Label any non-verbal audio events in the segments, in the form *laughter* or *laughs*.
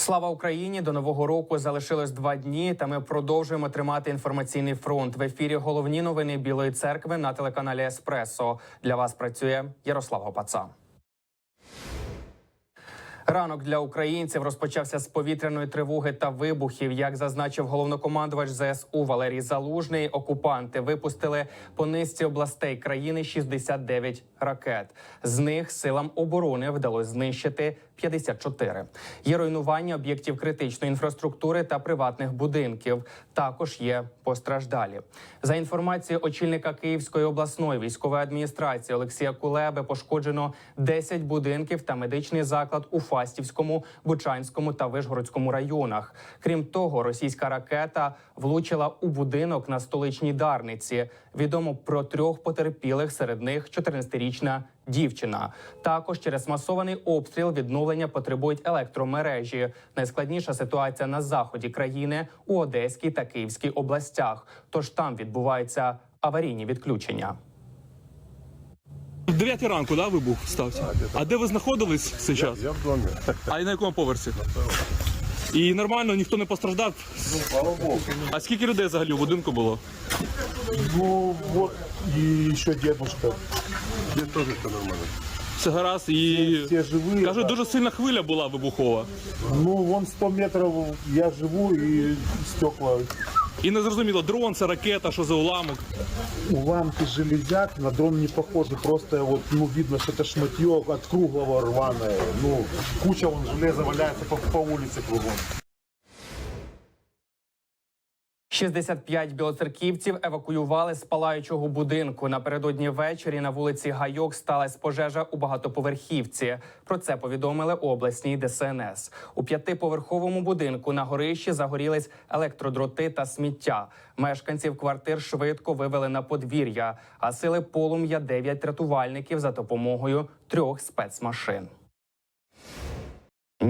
Слава Україні! До нового року залишилось два дні, та ми продовжуємо тримати інформаційний фронт. В ефірі головні новини Білої церкви на телеканалі Еспресо. Для вас працює Ярослав Гопаца. Ранок для українців розпочався з повітряної тривоги та вибухів. Як зазначив головнокомандувач ЗСУ Валерій Залужний, окупанти випустили по низці областей країни 69 ракет. З них силам оборони вдалося знищити 54. Є руйнування об'єктів критичної інфраструктури та приватних будинків. Також є постраждалі. За інформацією очільника Київської обласної військової адміністрації Олексія Кулеби, пошкоджено 10 будинків та медичний заклад у Фастівському, Бучанському та Вишгородському районах. Крім того, російська ракета влучила у будинок на столичній Дарниці. Відомо про трьох потерпілих, серед них 14-річна дівчина. Також через масований обстріл відновлення потребують електромережі. Найскладніша ситуація на заході країни у Одеській та Київській областях. Тож там відбуваються аварійні відключення. В 9 ранку, да, вибух стався? А де ви знаходились цей час? Я в доме. А і на якому поверсі? І нормально, ніхто не постраждав. Слава Богу. А скільки людей взагалі в будинку було? Ну вот и еще дедушка. Здесь тоже все нормально. Все гаразд і Все живые. кажуть, да. дуже сильна хвиля була вибухова. Ну вон 100 метров я живу и стекла. І не зрозуміло, дрон, це ракета, що за уламок. Уламки железяк на дрон не похожи. Просто от, ну видно, що це шматье от круглого рване. Ну куча вон железа валяється по, по вулиці кругом. 65 білоцерківців евакуювали з палаючого будинку. Напередодні ввечері на вулиці Гайок сталася пожежа у багатоповерхівці. Про це повідомили у обласній ДСНС. У п'ятиповерховому будинку на горищі загорілись електродроти та сміття. Мешканців квартир швидко вивели на подвір'я, а сили полум'я 9 рятувальників за допомогою трьох спецмашин.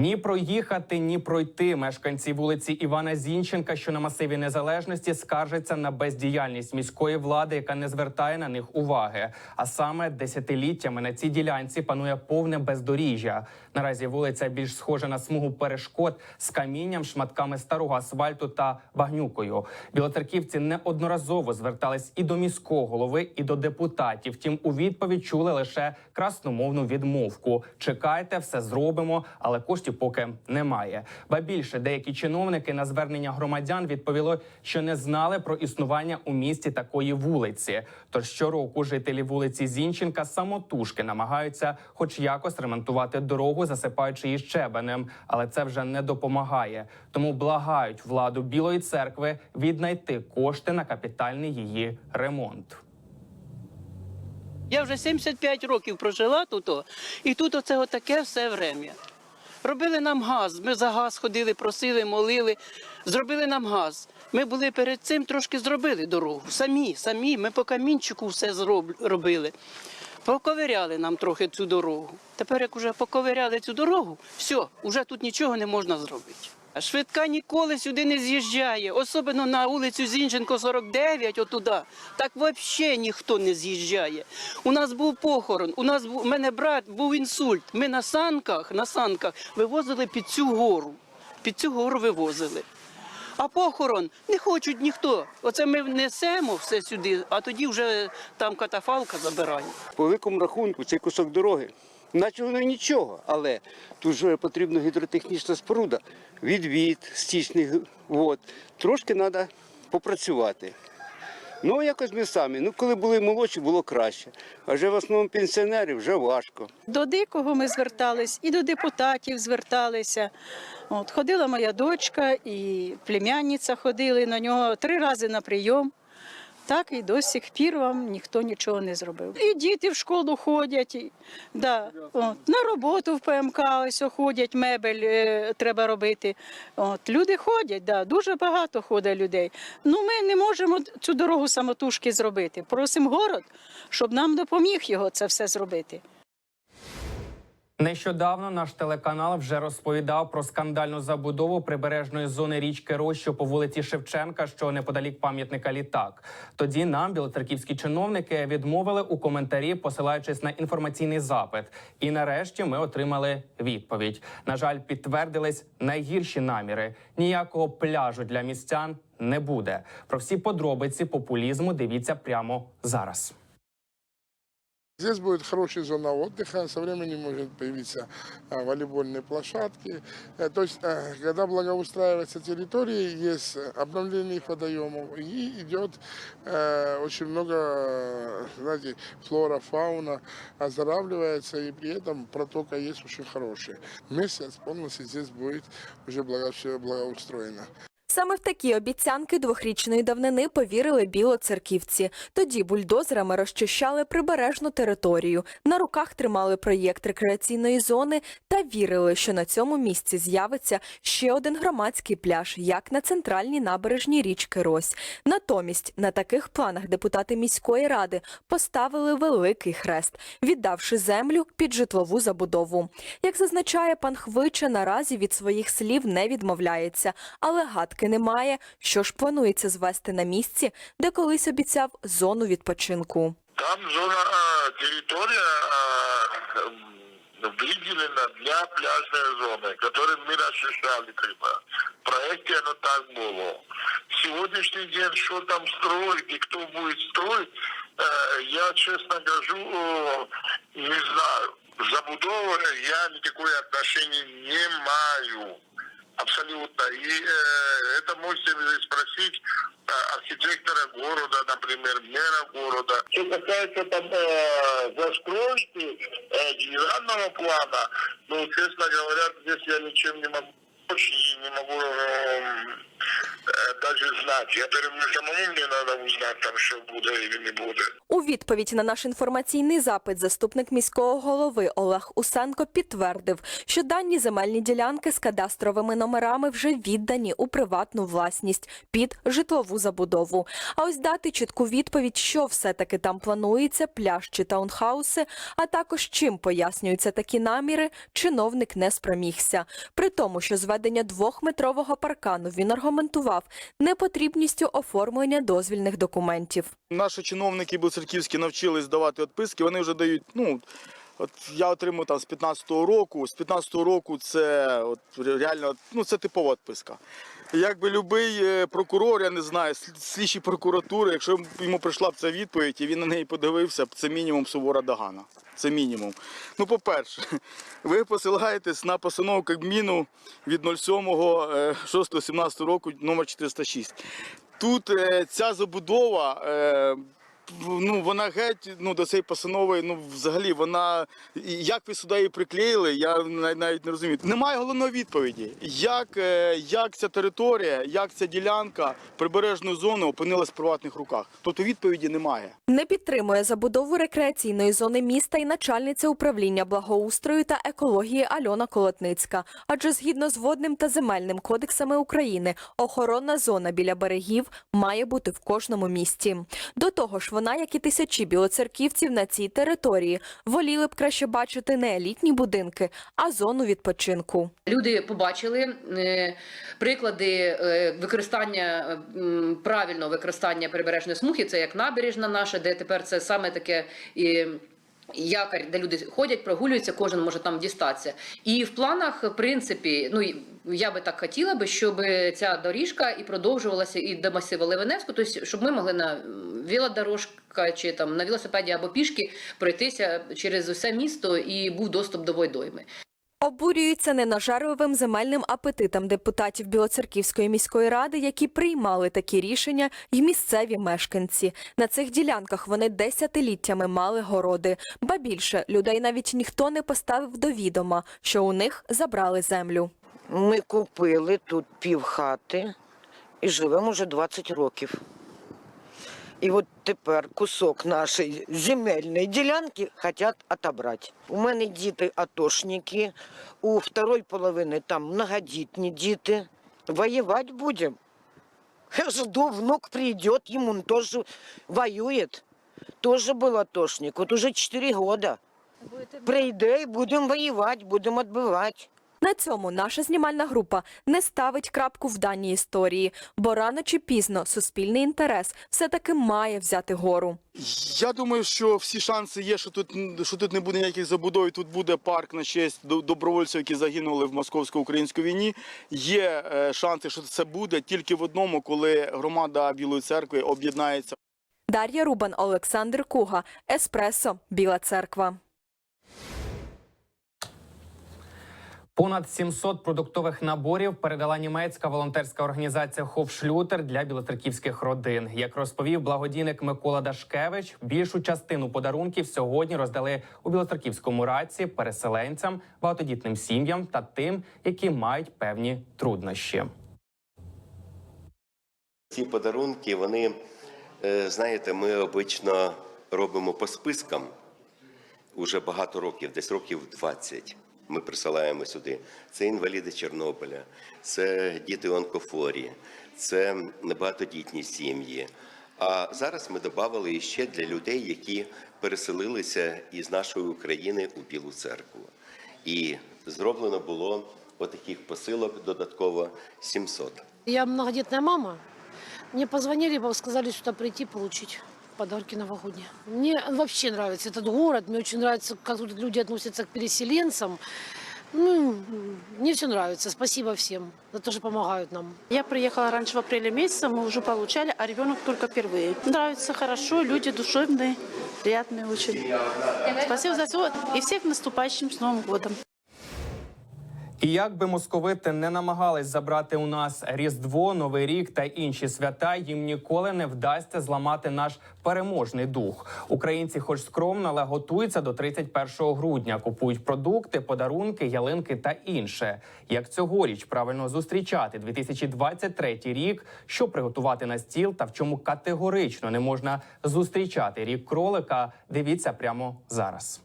Ні проїхати, ні пройти. Мешканці вулиці Івана Зінченка, що на масиві незалежності, скаржаться на бездіяльність міської влади, яка не звертає на них уваги. А саме десятиліттями на цій ділянці панує повне бездоріжжя. Наразі вулиця більш схожа на смугу перешкод з камінням, шматками старого асфальту та багнюкою. Білоцерківці неодноразово звертались і до міського голови, і до депутатів. Втім, у відповідь чули лише красномовну відмовку. Чекайте, все зробимо, але коштів поки немає. Ба більше деякі чиновники на звернення громадян відповіли, що не знали про існування у місті такої вулиці. Тож щороку жителі вулиці Зінченка самотужки намагаються, хоч якось ремонтувати дорогу, засипаючи її щебенем, але це вже не допомагає. Тому благають владу Білої церкви віднайти кошти на капітальний її ремонт. Я вже 75 років прожила тут, і тут оце отаке все время. Робили нам газ. Ми за газ ходили, просили, молили. Зробили нам газ. Ми були перед цим трошки зробили дорогу. Самі, самі. Ми по камінчику все зроб- робили. Поковиряли нам трохи цю дорогу. Тепер, як вже поковиряли цю дорогу, все, вже тут нічого не можна зробити. А Швидка ніколи сюди не з'їжджає, особливо на вулицю Зінченко 49, отуда. Так взагалі ніхто не з'їжджає. У нас був похорон, у нас був, у мене брат був інсульт. Ми на санках, на санках вивозили під цю гору. Під цю гору вивозили. А похорон не хочуть ніхто. Оце ми внесемо все сюди, а тоді вже там катафалка забирає. По великому рахунку цей кусок дороги, наче воно нічого, але тут же потрібна гідротехнічна споруда, відвід стічних вод. Трошки треба попрацювати. Ну, якось ми самі. Ну, коли були молодші, було краще. А вже в основному пенсіонерів вже важко. До дикого ми звертались, і до депутатів зверталися. От, ходила моя дочка і племянниця ходили на нього три рази на прийом. Так і до сих пір вам ніхто нічого не зробив. І діти в школу ходять, і, да, от, на роботу в ПМК ось ходять, мебель е, треба робити. От, люди ходять, да, дуже багато ходить людей. Ну ми не можемо цю дорогу самотужки зробити. Просимо город, щоб нам допоміг його це все зробити. Нещодавно наш телеканал вже розповідав про скандальну забудову прибережної зони річки Рощу по вулиці Шевченка, що неподалік пам'ятника літак. Тоді нам білоцерківські чиновники відмовили у коментарі, посилаючись на інформаційний запит. І нарешті ми отримали відповідь. На жаль, підтвердились найгірші наміри. Ніякого пляжу для містян не буде. Про всі подробиці популізму дивіться прямо зараз. Здесь будет хорошая зона отдыха, со временем может появиться а, волейбольные площадки. Э, То есть, э, когда благоустраивается территория, есть э, обновление их водоемов и идет э, очень много, э, знаете, флора, фауна оздоравливается, и при этом протока есть очень хорошая. Месяц полностью здесь будет уже благо, все благоустроено. Саме в такі обіцянки двохрічної давнини повірили білоцерківці. Тоді бульдозерами розчищали прибережну територію, на руках тримали проєкт рекреаційної зони та вірили, що на цьому місці з'явиться ще один громадський пляж, як на центральній набережній річки Рось. Натомість на таких планах депутати міської ради поставили великий хрест, віддавши землю під житлову забудову. Як зазначає пан Хвича, наразі від своїх слів не відмовляється, але гадки немає, що ж планується звести на місці, де колись обіцяв зону відпочинку. Там зона, а, территория а, м, выделена для пляжной зоны, которую мы расчищали когда. В проекте оно так было. Сегодняшний день, что там строить и кто будет строить, э, я честно скажу, э, не знаю. Забудова я никакое отношение не маю. Абсолютно. И э, это можете вы спросить э, архитектора города, например, мэра города. Что касается там э, застройки э, генерального плана, ну, честно говоря, здесь я ничем не могу и не могу э, э, даже знать. Я перевожу самому, мне надо узнать, там, что будет или не будет. У відповідь на наш інформаційний запит заступник міського голови Олег Усенко підтвердив, що дані земельні ділянки з кадастровими номерами вже віддані у приватну власність під житлову забудову. А ось дати чітку відповідь, що все-таки там планується, пляж чи таунхауси, а також чим пояснюються такі наміри, чиновник не спромігся. При тому, що зведення двохметрового паркану він аргументував непотрібністю оформлення дозвільних документів. Наші чиновники буцерківські навчились давати відписки, вони вже дають, ну, от я отримую там з 15-го року, з 15-го року це от, реально, ну, це типова відписка. Якби любий е, прокурор, я не знаю, слід- слідчий прокуратури, якщо йому прийшла б ця відповідь і він на неї подивився, це мінімум сувора догана. Це мінімум. Ну, по-перше, *laughs* ви посилаєтесь на постанову Кабміну від 07.06.17 року номер 406. Тут е, ця забудова, е, ну вона геть ну, до цієї постанови, ну взагалі вона. Як ви сюди її приклеїли, я навіть, не розумію. Немає головної відповіді, як, е, як ця територія, як ця ділянка прибережної зони опинилась в приватних руках. Тобто відповіді немає. Не підтримує забудову рекреаційної зони міста і начальниця управління благоустрою та екології Альона Колотницька. Адже згідно з водним та земельним кодексами України, охоронна зона біля берегів має бути в кожному місті. До того ж, вона, як і тисячі білоцерківців на цій території, воліли б краще бачити не елітні будинки, а зону відпочинку. Люди побачили е, приклади е, використання е, правильного використання прибережної смухи. Це як набережна наша, де тепер це саме таке. Якорь, де люди ходять, прогулюються, кожен може там дістатися. І в планах, в принципі, ну я би так хотіла би, щоб ця доріжка і продовжувалася і до масиву Левеневську, тобто, щоб ми могли на велодорожка чи там на велосипеді або пішки пройтися через усе місто і був доступ до водойми. Обурюються ненажерливим земельним апетитам депутатів Білоцерківської міської ради, які приймали такі рішення, й місцеві мешканці. На цих ділянках вони десятиліттями мали городи. Ба більше людей навіть ніхто не поставив до відома, що у них забрали землю. Ми купили тут півхати і живемо вже 20 років. І от тепер кусок нашої земельної ділянки хочуть отобрати. У мене діти атошники, у второї половини там многодітні діти. Воювати будемо. Жду, внук прийде, йому теж воює. Тоже был атошник. Вот уже 4 года. Прийде і будемо воювати, будемо відбивати. На цьому наша знімальна група не ставить крапку в даній історії, бо рано чи пізно суспільний інтерес все-таки має взяти гору. Я думаю, що всі шанси є, що тут, що тут не буде ніяких забудов, тут буде парк на честь до- добровольців, які загинули в московсько-українській війні. Є е, шанси, що це буде тільки в одному, коли громада Білої церкви об'єднається. Дар'я Рубан, Олександр Куга, Еспресо, Біла Церква. Понад 700 продуктових наборів передала німецька волонтерська організація Хофшлютер для білоцерківських родин. Як розповів благодійник Микола Дашкевич, більшу частину подарунків сьогодні роздали у білоцерківському раці переселенцям, багатодітним сім'ям та тим, які мають певні труднощі. Ці подарунки, вони, е, знаєте, ми обично робимо по спискам уже багато років, десь років 20. Ми присилаємо сюди. Це інваліди Чорнобиля, це діти онкофорії, це багатодітні сім'ї. А зараз ми додали ще для людей, які переселилися із нашої України у Білу церкву. І зроблено було отаких посилок додатково 700. Я многодетная мама. Мне позвонили, сказали сюда прийти получить подарки новогодние. Мне вообще нравится этот город, мне очень нравится, как тут люди относятся к переселенцам. Ну, мне все нравится. Спасибо всем за то, что помогают нам. Я приехала раньше в апреле месяце, мы уже получали, а ребенок только впервые. Нравится хорошо, люди душевные, приятные очень. Спасибо за все и всех наступающим с Новым годом. І як би московити не намагались забрати у нас Різдво, Новий рік та інші свята, їм ніколи не вдасться зламати наш переможний дух. Українці, хоч скромно, але готуються до 31 грудня. Купують продукти, подарунки, ялинки та інше. Як цьогоріч правильно зустрічати 2023 рік, що приготувати на стіл та в чому категорично не можна зустрічати рік кролика. Дивіться прямо зараз.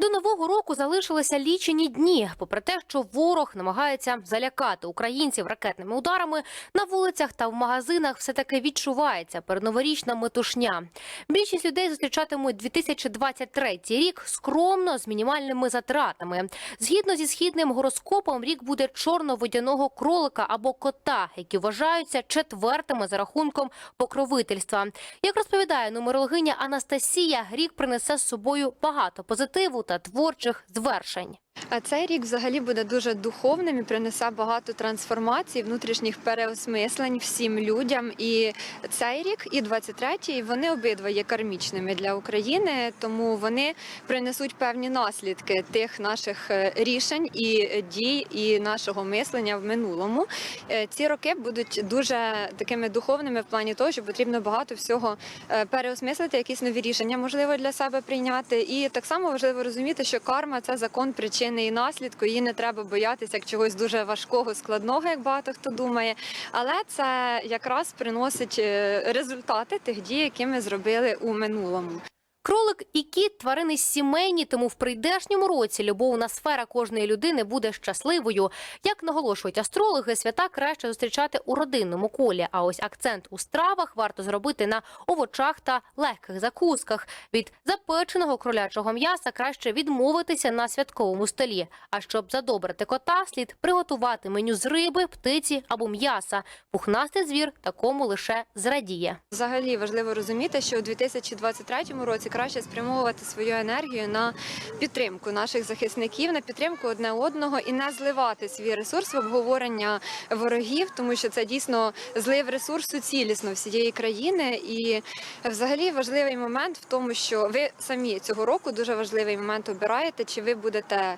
До нового року залишилися лічені дні. Попри те, що ворог намагається залякати українців ракетними ударами, на вулицях та в магазинах все таки відчувається передноворічна метушня. Більшість людей зустрічатимуть 2023 рік скромно з мінімальними затратами. Згідно зі східним гороскопом, рік буде чорно-водяного кролика або кота, які вважаються четвертими за рахунком покровительства. Як розповідає нумерологиня Анастасія, рік принесе з собою багато позитиву та творчих звершень. Цей рік взагалі буде дуже духовним і принесе багато трансформацій, внутрішніх переосмислень всім людям. І цей рік, і 23-й, вони обидва є кармічними для України, тому вони принесуть певні наслідки тих наших е, рішень і дій, і нашого мислення в минулому. Е, Ці роки будуть дуже такими духовними в плані того, що потрібно багато всього е, переосмислити, якісь нові рішення можливо для себе прийняти. І так само важливо розуміти, що карма це закон причини і наслідку. Її не треба боятися як чогось дуже важкого, складного, як багато хто думає. Але це якраз приносить е, результати тих дій, які ми зробили у минулому. Кролик і кіт тварини сімейні, тому в прийдешньому році любовна сфера кожної людини буде щасливою. Як наголошують астрологи, свята краще зустрічати у родинному колі. А ось акцент у стравах варто зробити на овочах та легких закусках. Від запеченого кролячого м'яса краще відмовитися на святковому столі. А щоб задобрити кота, слід приготувати меню з риби, птиці або м'яса. Пухнастий звір такому лише зрадіє. Взагалі важливо розуміти, що у 2023 році краще спрямовувати свою енергію на підтримку наших захисників, на підтримку одне одного і не зливати свій ресурс в обговорення ворогів, тому що це дійсно злив ресурсу цілісно всієї країни. І взагалі важливий момент в тому, що ви самі цього року дуже важливий момент обираєте, чи ви будете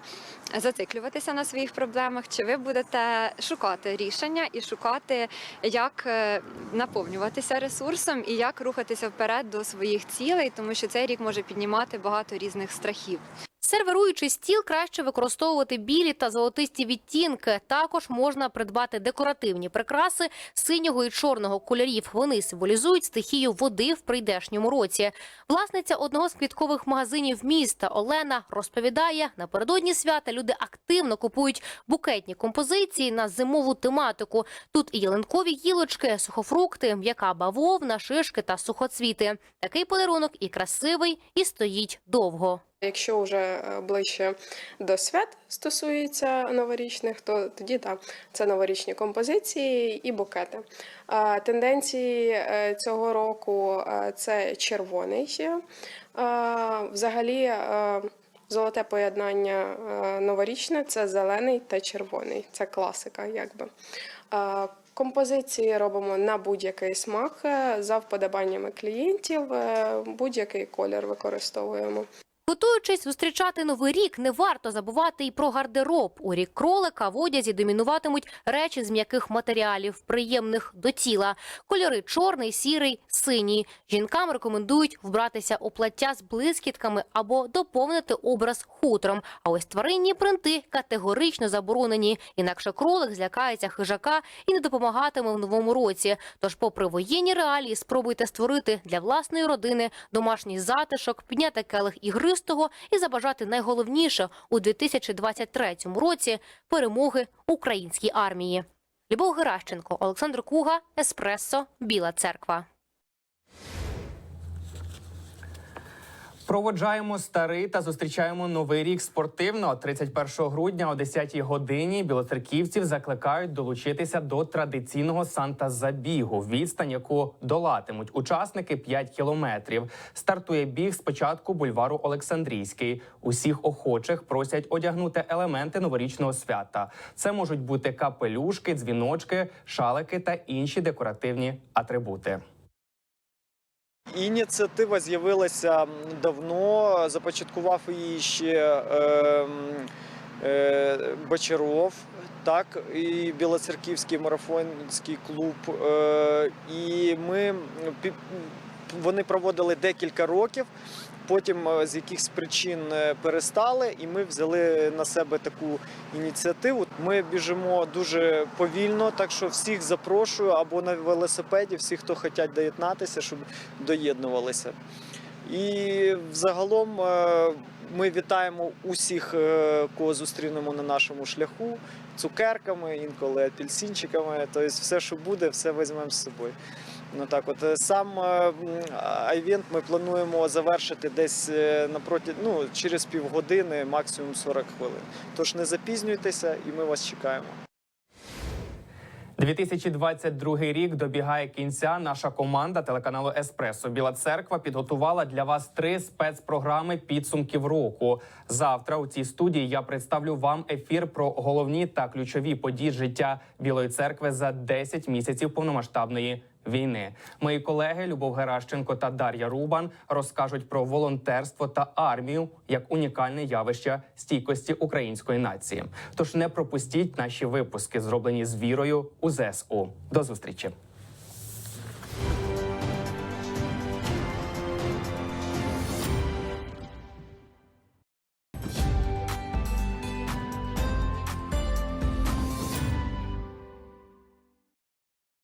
зациклюватися на своїх проблемах, чи ви будете шукати рішення і шукати, як е, наповнюватися ресурсом і як рухатися вперед до своїх цілей, тому що рік може піднімати багато різних страхів. Сервіруючи стіл, краще використовувати білі та золотисті відтінки. Також можна придбати декоративні прикраси синього і чорного кольорів. Вони символізують стихію води в прийдешньому році. Власниця одного з квіткових магазинів міста Олена розповідає, напередодні свята люди активно купують букетні композиції на зимову тематику. Тут і ялинкові гілочки, сухофрукти, м'яка бавовна, шишки та сухоцвіти. Такий подарунок і красивий, і стоїть довго. Якщо вже е, ближче до свят стосується новорічних, то тоді так, це новорічні композиції і букети. Тенденції е, цього року е, це червоний. Взагалі, золоте поєднання новорічне це зелений та червоний. Це класика, якби. Композиції робимо на будь-який смак за вподобаннями клієнтів, будь-який колір використовуємо. Готуючись зустрічати новий рік, не варто забувати і про гардероб. У рік кролика в одязі домінуватимуть речі з м'яких матеріалів, приємних до тіла. Кольори чорний, сірий, синій. Жінкам рекомендують вбратися у плаття з блискітками або доповнити образ хутром. А ось тваринні принти категорично заборонені. Інакше кролик злякається хижака і не допомагатиме в новому році. Тож, попри воєнні реалії, спробуйте створити для власної родини домашній затишок, підняти келих ігристого і забажати найголовніше у 2023 році перемоги українській армії. Любов Геращенко, Олександр Куга, Еспресо, Біла Церква. Проводжаємо старий та зустрічаємо новий рік спортивно. 31 грудня о 10 годині білоцерківців закликають долучитися до традиційного санта-забігу. Відстань, яку долатимуть учасники 5 кілометрів. Стартує біг спочатку бульвару Олександрійський. Усіх охочих просять одягнути елементи новорічного свята. Це можуть бути капелюшки, дзвіночки, шалики та інші декоративні атрибути. Ініціатива з'явилася давно. Започаткував її ще е, е, Бочаров, так, і Білоцерківський марафонський клуб. Е, і ми вони проводили декілька років. Потім е, з якихось причин е, перестали, і ми взяли на себе таку ініціативу. Ми біжимо дуже повільно, так що всіх запрошую або на велосипеді, всі, хто хочуть доєднатися, щоб доєднувалися. І взагалом е, ми вітаємо усіх, кого зустрінемо на нашому шляху, цукерками, інколи апельсинчиками. Тобто все, що буде, все візьмемо з собою. Ну так, от е, сам е, м, а- івент ми плануємо завершити десь е, напроти, ну, через півгодини, максимум 40 хвилин. Тож не запізнюйтеся, і ми вас чекаємо. 2022 рік добігає кінця. Наша команда телеканалу Еспресо Біла Церква підготувала для вас три спецпрограми підсумків року. Завтра у цій студії я представлю вам ефір про головні та ключові події життя Білої церкви за 10 місяців повномасштабної війни. Мої колеги Любов Геращенко та Дар'я Рубан розкажуть про волонтерство та армію як унікальне явище стійкості української нації. Тож не пропустіть наші випуски, зроблені з вірою у ЗСУ. До зустрічі.